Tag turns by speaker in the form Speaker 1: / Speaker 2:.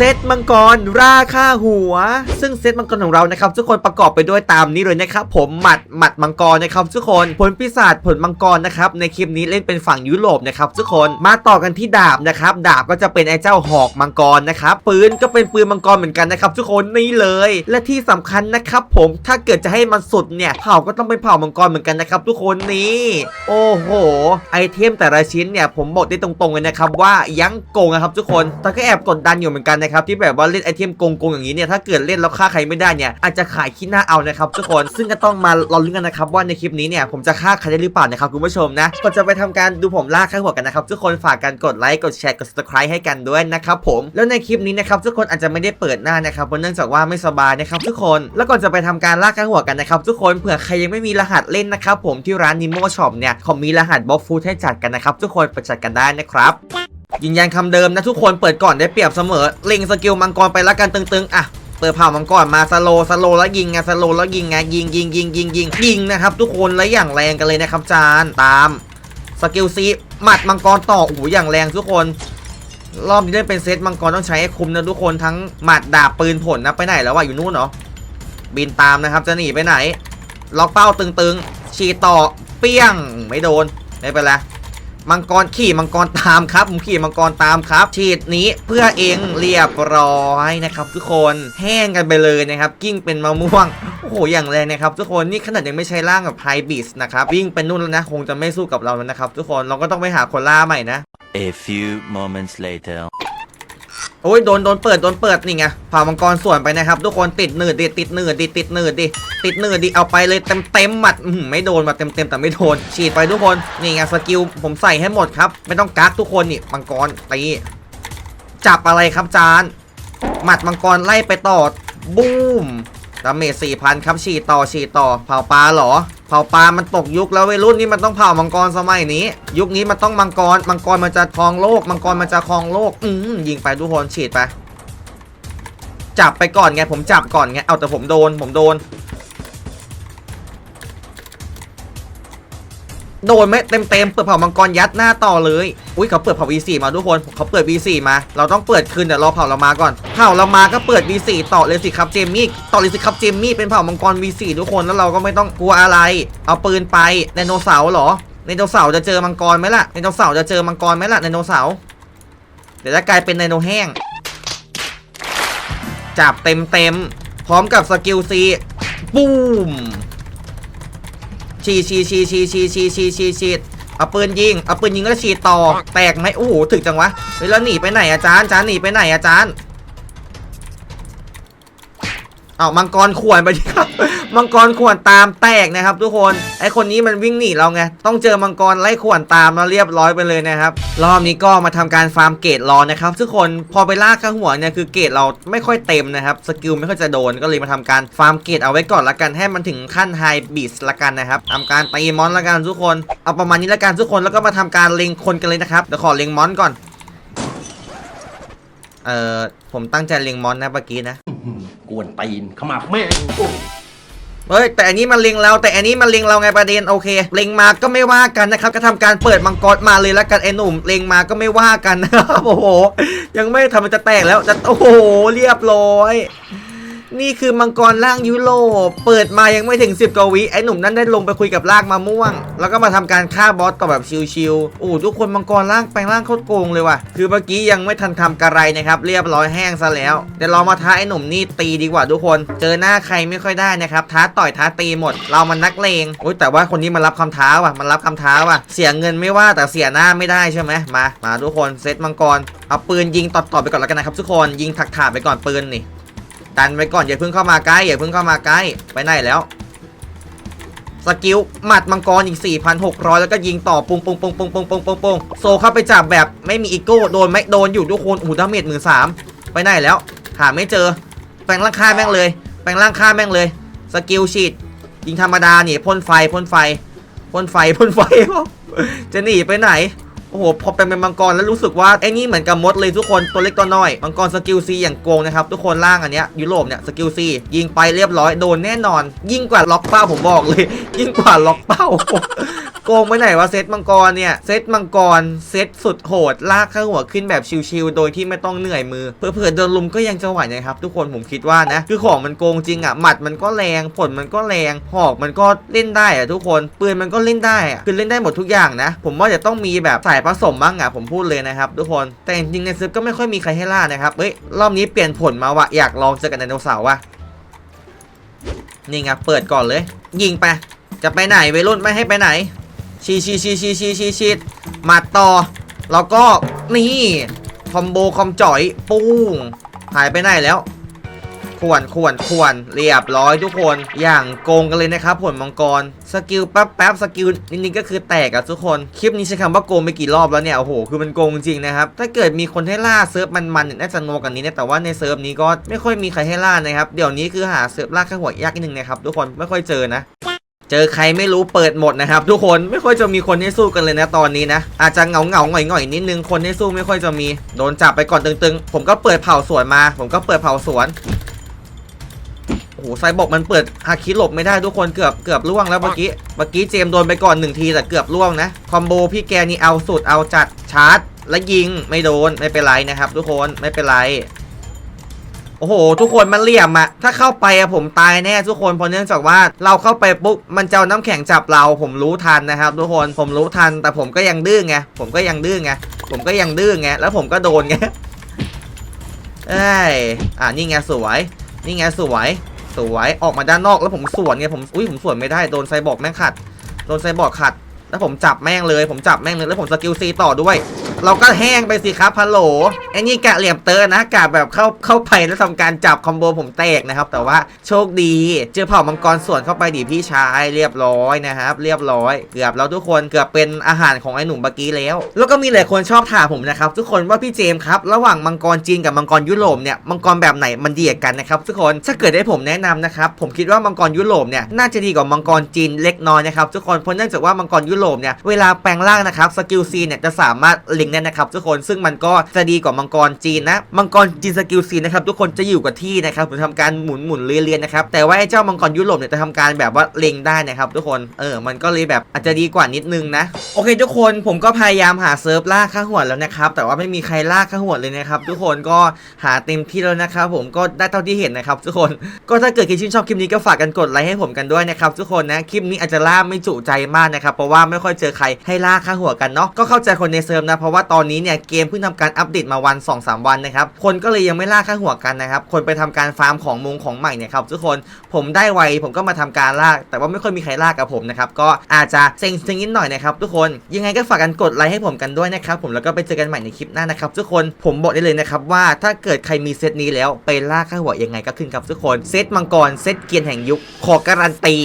Speaker 1: เซตมังกรราคาหัว ซึ่งเซตมังกรของเรานะครับทุกคนประกอบไปด้วยตามนี้เลยนะครับผมหมัดหมัดมังกรนะครับทุกคนผลปีศาจผลมังกรนะครับในคลิปนี้เล่นเป็นฝั่งยุโรปนะครับทุกคนมาต่อกันที่ดาบนะครับดาบก็จะเป็นไอ้เจ้าหอกมังกรนะครับปืนก็เป็นปืนมังกรเหมือนกันนะครับทุกคนนี่เลย และที่สำคัญนะครับผมถ้าเกิดจะให้มันสุดเนี่ยเผ่าก็ต้องเป็นเผ่ามังกรเหมือนกันนะครับทุกคนนี่โอ้โหไอเทมแต่ละชิ้นเนี่ยผมบอกได้ตรงๆเลยนะครับว่ายังโกงนะครับทุกคนแต่ก็แอบกดดันอยู่เหมือนกันนะครับที่แบบว่าเล่นไอเทมโกงๆอย่างนี้เนี่ยถ้าเกิดเล่นแล้วฆ่าใครไม่ได้เนี่ยอาจจะขายขี้หน้าเอานะครับทุกคนซึ่งก็ต้องมารอลุ้นกันนะครับว่าในคลิปนี้เนี่ยผมจะฆ่าใครได้หรือเปล่านะครับคุณผู้ชมนะก่อนจะไปทำการดูผมล่าข้าหัวกันนะครับทุกคนฝากกันกดไลค์กดแชร์กด subscribe ให้กันด้วยนะครับผมแล้วในคลิปนี้นะครับทุกคนอาจจะไม่ได้เปิดหน้านะครับเพราะเนื่องจากว่าไม่สบายนะครับทุกคนแล้วก่อนจะไปทำการล่าข้าหัวกันนะครับทุกคนเผื่อใครยังไม่มีรหัสเล่นนะครับผมที่ร้านนิโมช็อปเนี่ยเขามีรหัสบล็อกฟูดให้จัดกันนะครับทุกคนไปจัดกันได้นะครับ ยืนยันคำเดิมนะทุกคนเปิดก่อนได้เปรียบเสมอเล็งสกิลมังกรไปแล้วกันตึงๆอะเปิดเผามังกรมาสโลสโลแล้วยิงไงสโลแล้วยิงไงยิงยิงยิงยิงยิงยิงนะครับทุกคนและอย่างแรงกันเลยนะครับจานตามสกิลซีหมัดมังกรต่อโอ้โหอย่างแรงทุกคน รอบนี้เล่นเป็นเซตมังกรต้องใช้ให้คุมนะทุกคนทั้งหมัดดาบปืนผลนะไปไหนแล้ววะอยู่นู่นเหรอบินตามนะครับจะหนีไปไหน ล็อกเป้าตึงๆฉีดต่อเปี้ยงไม่โดนไม่เป็นไร มังกรขี่มังกรตามครับผมขี่มังกรตามครับ ฉีดนี้เพื่อเองเรียบร้อยนะครับทุกคนแห้งกันไปเลยนะครับ กิ้งเป็นมะม่วง โอ้โห อย่างแรงนะครับ ทุกคนนี่ขนาดยังไม่ใช่ร่างกับไฮบิสนะครับ วิ่งเป็นนุ่นแล้วนะ คงจะไม่สู้กับเราแล้วนะครับ ทุกคนเราก็ต้องไปหาคนล่าใหม่นะ
Speaker 2: A few moments later.
Speaker 1: โอ้ยโดนโดนเปิดโดนเปิดนี่ไงผ่ามังกรส่วนไปนะครับ ทุกคนติดหนืดดิติดหนืดดิติดหนืดดิติดหนืดดิเอาไปเลยเต็มเต็มหมัดอื้อหือไม่โดนมาเต็มเต็มแต่ไม่โดนฉีดไปทุกคนนี่ไงสกิลผมใส่ให้หมดครับ ไม่ต้องกักทุกคนนี่มังกรตีจับอะไรครับจานหมัดมังกรไล่ไปต่อบูมดาเมจสี่พันครับฉีดต่อฉีดต่อเผาปลาเหรอ เผาปลา มันตกยุคแล้ววัยรุ่นนี่มันต้องเผ่ามังกรสมัยนี้ ยุคนี้มันต้องมังกร มังกรมันจะครองโลก มังกรมันจะครองโลก อืมยิงไปทุกคนฉีดไป จับไปก่อนไง ผมจับก่อนไง เอาแต่ผมโดน ผมโดน โดนไหมเต็มเต็มๆเปิดเผามังกรยัดหน้าต่อเลย อุ้ยเขาเปิดเผา V4 มาทุกคนเขาเปิด V4 มา เราต้องเปิดคืนเดี๋ยวรอเผาเรามาก่อน เผาเรามาก็เปิด V4 ต่อเลยสิครับเจมมี่ต่อเลยสิครับเจมมี่เป็นเผามังกร V4 ทุกคนแล้วเราก็ไม่ต้องกลัวอะไร เอาปืนไปไดโนเสาร์เหรอไดโนเสาร์จะเจอมังกรไหมล่ะไดโนเสาร์จะเจอมังกรไหมล่ะไดโนเสาร์เดี๋ยวจะกลายเป็นไดโนแห้งจับเต็มเต็มๆพร้อมกับสกิลซีบูม ฉีดฉีดฉีดฉีดฉีดฉีดฉีดฉีดฉีดเอาปืนยิงเอาปืนยิงแล้วฉีดต่อแตกไหมโอ้โหถึกจังวะเฮ้ยแล้วหนีไปไหนอาจารย์อาจารย์หนีไปไหนอาจารย์ เอามังกรข่วนไปดิครับ มังกรข่วนตามแตกนะครับ ทุกคนไอคนนี้มันวิ่งหนีเราไงต้องเจอมังกรไล่ข่วนตามแล้วเรียบร้อยไปเลยนะครับรอบนี้ก็มาทำการฟาร์มเกตรอนะครับ ทุกคนพอไปลากข้างหัวเนี่ยคือเกตเราไม่ค่อยเต็มนะครับสกิลไม่ค่อยจะโดนก็เลยมาทำการฟาร์มเกตเอาไว้ก่อนละกันให้มันถึงขั้นไฮบิสละกันนะครับทำการตีมอนละกันทุกคนเอาประมาณนี้ละกันทุกคนแล้วก็มาทำการเล็งคนกันเลยนะครับเดี๋ยวขอเล็งมอนก่อนเออผมตั้งใจเล็งมอนนะเมื่อกี้นะ
Speaker 3: วนตีนขมับแม่ง
Speaker 1: เฮ้ยแต่อันนี้มันเล็งเราแต่อันนี้มันเล็งเราไงประเด็นโอเคเล็งมาก็ไม่ว่ากันนะครับก็ทำการเปิดมังกรมาเลยแล้วกันไอ้หนุ่มเล็งมาก็ไม่ว่ากันนะครับโอ้โหยังไม่ทำมันจะแตกแล้วจะโอ้โหเรียบร้อย นี่คือมังกรล่างยุโรป เปิดมายังไม่ถึง 10กว่าวิไอ้หนุ่มนั้นได้ลงไปคุยกับลากมะม่วง แล้วก็มาทำการฆ่าบอสต่อแบบชิวๆโอ้ทุกคนมังกรล่างแปลงร่างโคตรโกงเลยว่ะ คือเมื่อกี้ยังไม่ทันทำกระไรนะครับ เรียบร้อยแห้งซะแล้วเดี๋ยวเรามาท้าไอ้หนุ่มนี่ตีดีกว่าทุกคน เจอหน้าใครไม่ค่อยได้นะครับ ท้าต่อยท้าตีหมด เรามันนักเลงโอ้ยแต่ว่าคนนี้มันรับคำท้าว่ะ มันรับคำท้าว่ะ เสียเงินไม่ว่าแต่เสียหน้าไม่ได้ใช่ไหมมา มาทุกคนเซตมังกร เอาปืนยิงต่อๆไปก่อนแล้วกันนะครับทุกคน ยิงถักๆไปก่อนปืนนี่ ดันไว้ก่อนอย่าเพิ่งเข้ามาใกล้อย่าเพิ่งเข้ามาใกล้ไปไหนแล้วสกิลหมัดมังกรอีก 4,600 แล้วก็ยิงต่อปุงปุงปุงปุงปุงปุงปุงปุงโซเข้าไปจับแบบไม่มีอีโก้โดนไหมโดนอยู่ทุกคนโอ้โหดาเมจหมื่นสามไปไหนแล้ว หาไม่เจอ แปลงร่างฆ่าแม่งเลย แปลงร่างฆ่าแม่งเลย สกิลฉีดยิงธรรมดานี่พ่นไฟพ่นไฟพ่นไฟพ่นไฟจะหนีไปไหน โอ้โหพอเป็นเป็นมังกรแล้วรู้สึกว่าไอ้นี่เหมือนกับมดเลยทุกคนตัวเล็กตัวน้อยมังกรสกิลซีอย่างโกงนะครับทุกคนล่างอันเนี้ยยุโรปเนี่ยสกิลซียิงไปเรียบร้อยโดนแน่นอน ยิ่งกว่าล็อกเป้าผมบอกเลย ยิ่งกว่าล็อกเป้า โกงไปไหนวะเซตมังกรเนี่ยเซตมังกรเซตสุดโหดลากข้าหัวขึ้นแบบชิวๆโดยที่ไม่ต้องเหนื่อยมือเผื่อโดนลุมก็ยังจะไหวนะครับทุกคนผมคิดว่านะคือของมันโกงจริงอะหมัดมันก็แรงผลมันก็แรงหอกมันก็เล่นได้อะทุกคนปืนมันก็เล่นได้อะคือเล่นได้หมดทุกอย่างนะ ผมว่าจะต้องมีแบบสายผสมบ้างอะผมพูดเลยนะครับทุกคนแต่จริงๆในซึบก็ไม่ค่อยมีใครให้ล่านะครับเอ้ยรอบนี้เปลี่ยนผลมาว่ะอยากลองเจอกันไดโนเสาร์ว่ะนี่ไงเปิดก่อนเลย ยิงไปจะไปไหนวัยรุ่นไม่ให้ไปไหน ชีชีชีชีชีชีชีมาต่อ แล้วก็นี่คอมโบคอมจ่อยปุ้งหายไปไหนแล้วขวนขวนขวนเรียบร้อยทุกคนอย่างโกงกันเลยนะครับผลมังกรสกิลแป๊บแป๊บสกิลนิดๆก็คือแตกอะทุกคนคลิปนี้ใช้คำว่าโกงไปกี่รอบแล้วเนี่ยโอ้โหคือมันโกงจริงนะครับถ้าเกิดมีคนให้ล่าเซิร์ฟมันๆเนี่ยน่าจะโนกันนี้นะแต่ว่าในเซิร์ฟนี้ก็ไม่ค่อยมีใครให้ล่านะครับเดี๋ยวนี้คือหาเซิร์ฟล่าข้าหัวยากนิดนึงนะครับทุกคนไม่ค่อยเจอนะ เจอใครไม่รู้เปิดหมดนะครับ ทุกคนไม่ค่อยจะมีคนให้สู้กันเลยนะตอนนี้นะ อาจจะเหงาเหงาหง่อยหง่อยนิดนึงคนให้สู้ไม่ค่อยจะมีโดนจับไปก่อนตึงๆ ผมก็เปิดเผาสวนมา ผมก็เปิดเผาสวนโอ้โหไซบอกมันเปิดฮาคิหลบไม่ได้ทุกคนเกือบเกือบล่วงแล้วเมื่อกี้เมื่อกี้เจมโดนไปก่อนหนึ่งทีแต่เกือบล่วงนะคอมโบพี่แกนี่เอาสุดเอาจัดชาร์จ และยิงไม่โดนไม่เป็นไรนะครับ ทุกคนไม่เป็นไร โอ้โห ทุกคนมันเหลี่ยมอะถ้าเข้าไปอะผมตายแน่ทุกคนเพราะเนื่องจากว่าเราเข้าไปปุ๊บมันจะเอาน้ำแข็งจับเราผมรู้ทันนะครับ ทุกคนผมรู้ทันแต่ผมก็ยังดื้อไงผมก็ยังดื้อไงผมก็ยังดื้อไงแล้วผมก็โดนไงเอ้ยอ่านี่ไงสวย นี่ไงสวยสวยออกมาด้านนอกแล้วผมสวนไงผมอุ้ยผมสวนไม่ได้โดนไซบอร์กแม่งขัดโดนไซบอร์กขัด แล้วผมจับแม่งเลย ผมจับแม่งเลยแล้วผมสกิลซีต่อด้วย เราก็แห้งไปสิครับฮัลโหลไอ้นี่กะเหลี่ยมเตอร์นะกะแบบเข้าเข้าไปแล้วทำการจับคอมโบผมแตกนะครับ แต่ว่าโชคดี เจอเผ่ามังกรส่วนเข้าไปดิพี่ชายเรียบร้อยนะครับ เรียบร้อย เกือบแล้วทุกคนเกือบเป็นอาหารของไอ้หนุ่มเมื่อกี้แล้ว แล้วก็มีหลายคนชอบถามผมนะครับ ทุกคนว่าพี่เจมส์ครับระหว่างมังกรจีนกับมังกรยุโรปเนี่ยมังกรแบบไหนมันดีกันนะครับทุกคนถ้าเกิดได้ผมแนะนำนะครับผมคิดว่ามังกรยุโรปเนี่ยน่าจะดีกว่ามังกรจีนเล็กน้อยนะครับทุกคนเพราะเนื่องจากว่ามังกรยุโรปเนี่ยเวลาแปลงร่างนะครับสกิลซีเนี่ยจะสามารถลิงก์ได้นะครับทุกคนซึ่งมันก็จะดีกว่ามังกรจีนนะมังกรจีนสกิลซีนะครับทุกคนจะอยู่กับที่นะครับผมทำการหมุนหมุนเรียนๆนะครับแต่ว่าไอ้เจ้ามังกรยุโรปเนี่ยจะทำการแบบว่าเล็งได้นะครับทุกคนเออมันก็เลยแบบอาจจะดีกว่านิดนึงนะโอเค ทุกคนผมก็พยายามหาเซิร์ฟล่าค่าหัวแล้วนะครับแต่ว่าไม่มีใครล่าค่าหัวเลยนะครับทุกคนก็หาเต็มที่แล้วนะครับผมก็ได้เท่าที่เห็นนะครับทุกคนก็ถ้าเกิดใครชื่นชอบคลิปนี้ก็ฝากกันกดไลค์ให้ผมกันด้วยนะครับทุกคนนะคลิปนี้อาจจะล่าไม่จุใจมากนะครับเพราะว่าไม่ค่อยเจอใครให้ล่าค่าหัวกันเนาะก็เข้าใจคนในเซิร์ฟนะเพราะว่าตอนนี้เนี่ยเกมเพิ่งทำการอัปเดตมาวัน 2-3 วันนะครับ คนก็เลยยังไม่ล่าค่าหัวกันนะครับ คนไปทำการฟาร์มของมงของใหม่เนี่ยครับทุกคน ผมได้ไวผมก็มาทำการล่า แต่ว่าไม่ค่อยมีใครล่ากับผมนะครับ ก็อาจจะเซ็งเซ็งนิดหน่อยนะครับทุกคน ยังไงก็ฝากกันกดไลค์ให้ผมกันด้วยนะครับ ผมแล้วก็ไปเจอกันใหม่ในคลิปหน้านะครับทุกคน ผมบอกได้เลยนะครับว่าถ้าเกิดใครมีเซตนี้แล้วไปล่าค่าหัวยังไงก็ขึ้นครับทุกคน เซตมังกร เซตเกียร์แห่งยุค ขอการันตี